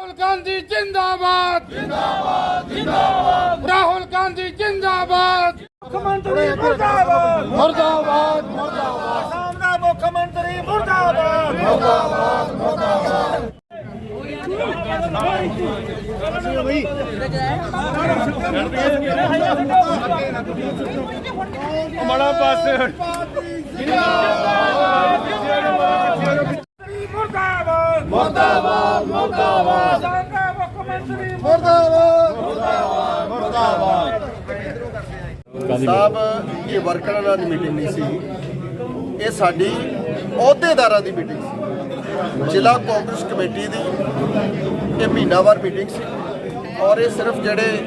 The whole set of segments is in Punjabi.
ਰਾਹੁਲ ਗਾਂਧੀ ਜਿੰਦਾਬਾਦ। ਜਿੰਦਾਬਾਦ ਜਿੰਦਾਬਾਦ ਰਾਹੁਲ ਗਾਂਧੀ ਜਿੰਦਾਬਾਦ। ਮੁੱਖ ਮੰਤਰੀ ਮੁਰਦਾਬਾਦ। ਮੁਰਦਾਬਾਦ ਮੁਰਦਾਬਾਦ। ਆਸਾਮ ਦਾ ਮੁੱਖ ਮੰਤਰੀ ਮੁਰਦਾਬਾਦ ਮੜਾ ਪਾਸੇ। ਮੁਰਦਾਬਾਦ। ਮੁਰਦਾਬਾਦ। ਮੁਰਦਾਬਾਦ ਆਸਾਮ ਦਾ ਮੁੱਖ ਮੰਤਰੀ ਸਾਹਿਬ, ਇਹ ਵਰਕਰਾਂ ਨਾਲ ਮੀਟਿੰਗ ਨਹੀਂ ਸੀ। ਇਹ ਸਾਡੀ ਅਹੁਦੇਦਾਰਾਂ ਦੀ ਮੀਟਿੰਗ ਸੀ। ਜ਼ਿਲ੍ਹਾ ਕਾਂਗਰਸ ਕਮੇਟੀ ਦੀ ਇਹ ਮਹੀਨਾਵਾਰ ਮੀਟਿੰਗ ਸੀ। ਔਰ ਇਹ ਸਿਰਫ ਜਿਹੜੇ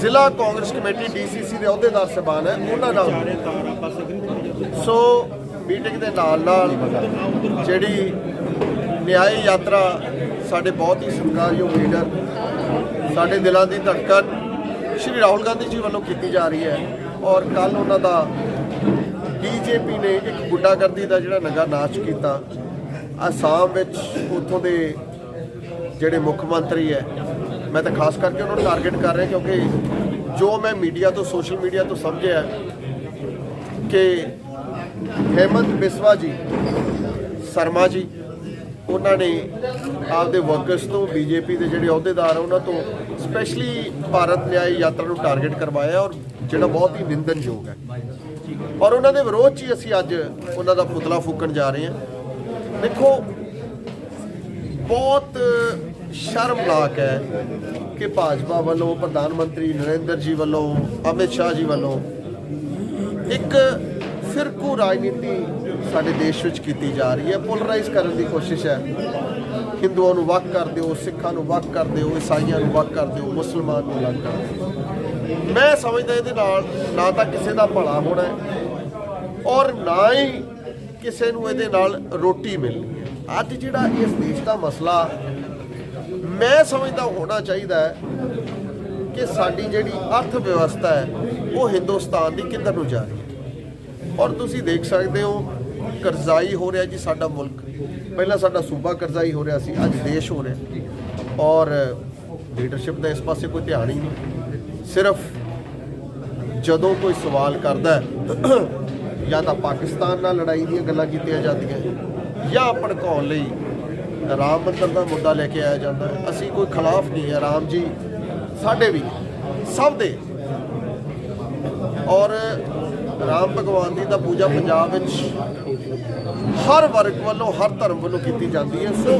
ਜ਼ਿਲ੍ਹਾ ਕਾਂਗਰਸ ਕਮੇਟੀ ਡੀਸੀਸੀ ਦੇ ਅਹੁਦੇਦਾਰ ਸਬਾਨ ਹੈ, ਉਹਨਾਂ ਨਾਲ ਸੋ ਮੀਟਿੰਗ ਦੇ ਨਾਲ ਨਾਲ ਜਿਹੜੀ ਨਿਆਇ ਯਾਤਰਾ ਸਾਡੇ ਬਹੁਤ ਹੀ ਸਤਿਕਾਰਯੋਗ ਲੀਡਰ ਸਾਡੇ ਦਿਲਾਂ ਦੀ ਧੜਕਣ ਸ਼੍ਰੀ ਰਾਹੁਲ ਗਾਂਧੀ ਜੀ ਵੱਲੋਂ ਕੀਤੀ ਜਾ ਰਹੀ ਹੈ। ਔਰ ਕੱਲ ਉਹਨਾਂ ਦਾ ਬੀਜੇਪੀ ਨੇ ਇੱਕ ਗੁੰਡਾਗਰਦੀ ਦਾ ਜਿਹੜਾ ਨੰਗਾ ਨਾਚ ਕੀਤਾ। ਅਸਾਮ ਵਿੱਚ ਉੱਥੋਂ ਦੇ ਜਿਹੜੇ ਮੁੱਖ ਮੰਤਰੀ ਹੈ, ਮੈਂ ਤਾਂ ਖਾਸ ਕਰਕੇ ਉਹਨਾਂ ਨੂੰ ਟਾਰਗੇਟ ਕਰ ਰਿਹਾ ਕਿਉਂਕਿ ਜੋ ਮੈਂ ਮੀਡੀਆ ਤੋਂ ਸੋਸ਼ਲ ਮੀਡੀਆ ਤੋਂ ਸਮਝਿਆ ਕਿ ਹੇਮੰਤ ਬਿਸਵਾ ਜੀ, ਸ਼ਰਮਾ ਜੀ ਉਹਨਾਂ ਨੇ ਆਪਦੇ ਵਰਕਰਸ ਤੋਂ ਬੀਜੇਪੀ ਦੇ ਜਿਹੜੇ ਅਹੁਦੇਦਾਰ ਆ, ਉਹਨਾਂ ਤੋਂ ਸਪੈਸ਼ਲੀ ਭਾਰਤ ਨਿਆਇ ਯਾਤਰਾ ਨੂੰ ਟਾਰਗੇਟ ਕਰਵਾਇਆ ਔਰ ਜਿਹੜਾ ਬਹੁਤ ਹੀ ਨਿੰਦਨਯੋਗ ਹੈ। ਔਰ ਉਹਨਾਂ ਦੇ ਵਿਰੋਧ 'ਚ ਹੀ ਅਸੀਂ ਅੱਜ ਉਹਨਾਂ ਦਾ ਪੁਤਲਾ ਫੂਕਣ ਜਾ ਰਹੇ ਹਾਂ। ਦੇਖੋ, ਬਹੁਤ ਸ਼ਰਮਨਾਕ ਹੈ ਕਿ ਭਾਜਪਾ ਵੱਲੋਂ, ਪ੍ਰਧਾਨ ਮੰਤਰੀ ਨਰਿੰਦਰ ਜੀ ਵੱਲੋਂ, ਅਮਿਤ ਸ਼ਾਹ ਜੀ ਵੱਲੋਂ ਇੱਕ ਫਿਰਕੂ ਰਾਜਨੀਤੀ ਸਾਡੇ ਦੇਸ਼ ਵਿੱਚ ਕੀਤੀ ਜਾ ਰਹੀ ਹੈ। ਪੋਲਰਾਈਜ਼ ਕਰਨ ਦੀ ਕੋਸ਼ਿਸ਼ ਹੈ। ਹਿੰਦੂਆਂ ਨੂੰ ਵੱਖ ਕਰ ਦਿਓ, ਸਿੱਖਾਂ ਨੂੰ ਵੱਖ ਕਰ ਦਿਓ, ਈਸਾਈਆਂ ਨੂੰ ਵੱਖ ਕਰ ਦਿਓ, ਮੁਸਲਮਾਨ ਨੂੰ ਅਲੱਗ ਕਰ ਦਿਓ। ਮੈਂ ਸਮਝਦਾ ਇਹਦੇ ਨਾਲ ਨਾ ਤਾਂ ਕਿਸੇ ਦਾ ਭਲਾ ਹੋਣਾ ਹੈ ਔਰ ਨਾ ਹੀ ਕਿਸੇ ਨੂੰ ਇਹਦੇ ਨਾਲ ਰੋਟੀ ਮਿਲਣੀ ਹੈ। ਅੱਜ ਜਿਹੜਾ ਇਸ ਦੇਸ਼ ਦਾ ਮਸਲਾ, ਮੈਂ ਸਮਝਦਾ ਹੋਣਾ ਚਾਹੀਦਾ ਹੈ ਕਿ ਸਾਡੀ ਜਿਹੜੀ ਅਰਥ ਵਿਵਸਥਾ ਹੈ, ਉਹ ਹਿੰਦੁਸਤਾਨ ਦੀ ਕਿੱਧਰ ਨੂੰ ਜਾ ਰਹੀ ਹੈ? ਔਰ ਤੁਸੀਂ ਦੇਖ ਸਕਦੇ ਹੋ ਕਰਜ਼ਾਈ ਹੋ ਰਿਹਾ ਜੀ ਸਾਡਾ ਮੁਲਕ। ਪਹਿਲਾਂ ਸਾਡਾ ਸੂਬਾ ਕਰਜ਼ਾਈ ਹੋ ਰਿਹਾ ਸੀ, ਅੱਜ ਦੇਸ਼ ਹੋ ਰਿਹਾ। ਔਰ ਲੀਡਰਸ਼ਿਪ ਦਾ ਇਸ ਪਾਸੇ ਕੋਈ ਧਿਆਨ ਹੀ ਨਹੀਂ। ਸਿਰਫ ਜਦੋਂ ਕੋਈ ਸਵਾਲ ਕਰਦਾ ਜਾਂ ਤਾਂ ਪਾਕਿਸਤਾਨ ਨਾਲ ਲੜਾਈ ਦੀਆਂ ਗੱਲਾਂ ਕੀਤੀਆਂ ਜਾਂਦੀਆਂ ਜਾਂ ਭੜਕਾਉਣ ਲਈ ਰਾਮ ਮੰਦਰ ਦਾ ਮੁੱਦਾ ਲੈ ਕੇ ਆਇਆ ਜਾਂਦਾ ਅਸੀਂ ਕੋਈ ਖਿਲਾਫ ਨਹੀਂ ਹੈ, ਰਾਮ ਜੀ, ਸਾਡੇ ਵੀ, ਸਭ ਦੇ। ਔਰ ਰਾਮ ਭਗਵਾਨ ਦੀ ਤਾਂ ਪੂਜਾ ਪੰਜਾਬ ਵਿੱਚ ਹਰ ਵਰਗ ਵੱਲੋਂ, ਹਰ ਧਰਮ ਵੱਲੋਂ ਕੀਤੀ ਜਾਂਦੀ ਹੈ। ਸੋ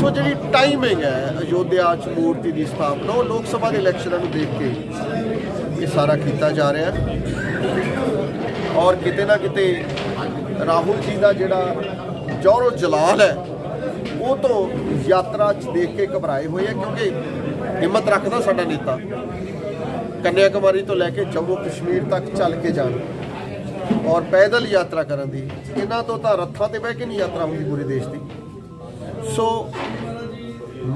ਸੋ ਜਿਹੜੀ ਟਾਈਮਿੰਗ ਹੈ ਅਯੋਧਿਆ ਚ ਮੂਰਤੀ ਦੀ ਸਥਾਪਨਾ, ਉਹ ਲੋਕ ਸਭਾ ਦੇ ਇਲੈਕਸ਼ਨਾਂ ਨੂੰ ਦੇਖ ਕੇ ਇਹ ਸਾਰਾ ਕੀਤਾ ਜਾ ਰਿਹਾ ਹੈ। ਔਰ ਕਿਤੇ ਨਾ ਕਿਤੇ ਰਾਹੁਲ ਜੀ ਦਾ ਜਿਹੜਾ ਜੋਰੋ ਜਲਾਲ ਹੈ, ਉਹ ਤੋਂ ਯਾਤਰਾ ਚ ਦੇਖ ਕੇ ਘਬਰਾਏ ਹੋਏ ਆ ਕਿਉਂਕਿ ਹਿੰਮਤ ਰੱਖਦਾ ਸਾਡਾ ਨੇਤਾ। ਕੰਨਿਆ ਕੁਮਾਰੀ ਤੋਂ ਲੈ ਕੇ ਜੰਮੂ ਕਸ਼ਮੀਰ ਤੱਕ ਚੱਲ ਕੇ ਜਾਣ ਔਰ ਪੈਦਲ ਯਾਤਰਾ ਕਰਨ ਦੀ। ਇਹਨਾਂ ਤੋਂ ਤਾਂ ਰੱਥਾਂ ਤੇ ਬਹਿ ਕੇ ਨਹੀਂ ਯਾਤਰਾ ਹੁੰਦੀ ਪੂਰੇ ਦੇਸ਼ ਦੀ। ਸੋ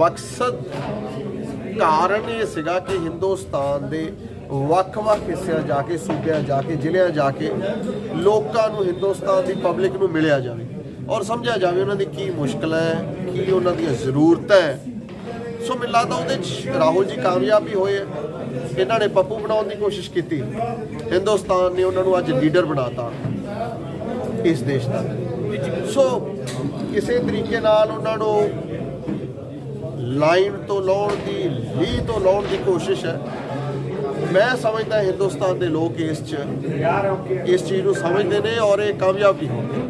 ਮਕਸਦ ਕਾਰਨ ਇਹ ਸੀਗਾ ਕਿ ਹਿੰਦੁਸਤਾਨ ਦੇ ਵੱਖ-ਵੱਖ ਹਿੱਸਿਆਂ ਜਾ ਕੇ, ਸੂਬਿਆਂ ਜਾ ਕੇ, ਜ਼ਿਲ੍ਹਿਆਂ ਜਾ ਕੇ ਲੋਕਾਂ ਨੂੰ ਹਿੰਦੁਸਤਾਨ ਦੀ ਪਬਲਿਕ ਨੂੰ ਮਿਲਿਆ ਜਾਵੇ ਔਰ ਸਮਝਿਆ ਜਾਵੇ ਉਹਨਾਂ ਦੀ ਕੀ ਮੁਸ਼ਕਲ ਹੈ, ਕੀ ਉਹਨਾਂ ਦੀਆਂ ਜ਼ਰੂਰਤਾਂ ਹੈ। ਸੋ ਮੈਨੂੰ ਲੱਗਦਾ ਉਹਦੇ ਚ ਰਾਹੁਲ ਜੀ ਕਾਮਯਾਬ ਵੀ ਹੋਏ ਇਹਨਾਂ ਨੇ ਪੱਪੂ ਬਣਾਉਣ ਦੀ ਕੋਸ਼ਿਸ਼ ਕੀਤੀ। ਹਿੰਦੁਸਤਾਨ ਨੇ ਉਹਨਾਂ ਨੂੰ ਅੱਜ ਲੀਡਰ ਬਣਾਤਾ ਇਸ ਦੇਸ਼ ਦਾ। ਸੋ ਕਿਸੇ ਤਰੀਕੇ ਨਾਲ ਉਹਨਾਂ ਨੂੰ ਲਾਈਨ ਤੋਂ ਲਾਉਣ ਦੀ, ਲੀਹ ਤੋਂ ਲਾਉਣ ਦੀ ਕੋਸ਼ਿਸ਼ ਹੈ। ਮੈਂ ਸਮਝਦਾ ਹਿੰਦੁਸਤਾਨ ਦੇ ਲੋਕ ਇਸ ਚ, ਇਸ ਚੀਜ਼ ਨੂੰ ਸਮਝਦੇ ਨੇ ਔਰ ਇਹ ਕਾਮਯਾਬ ਵੀ ਹੋਣਗੇ।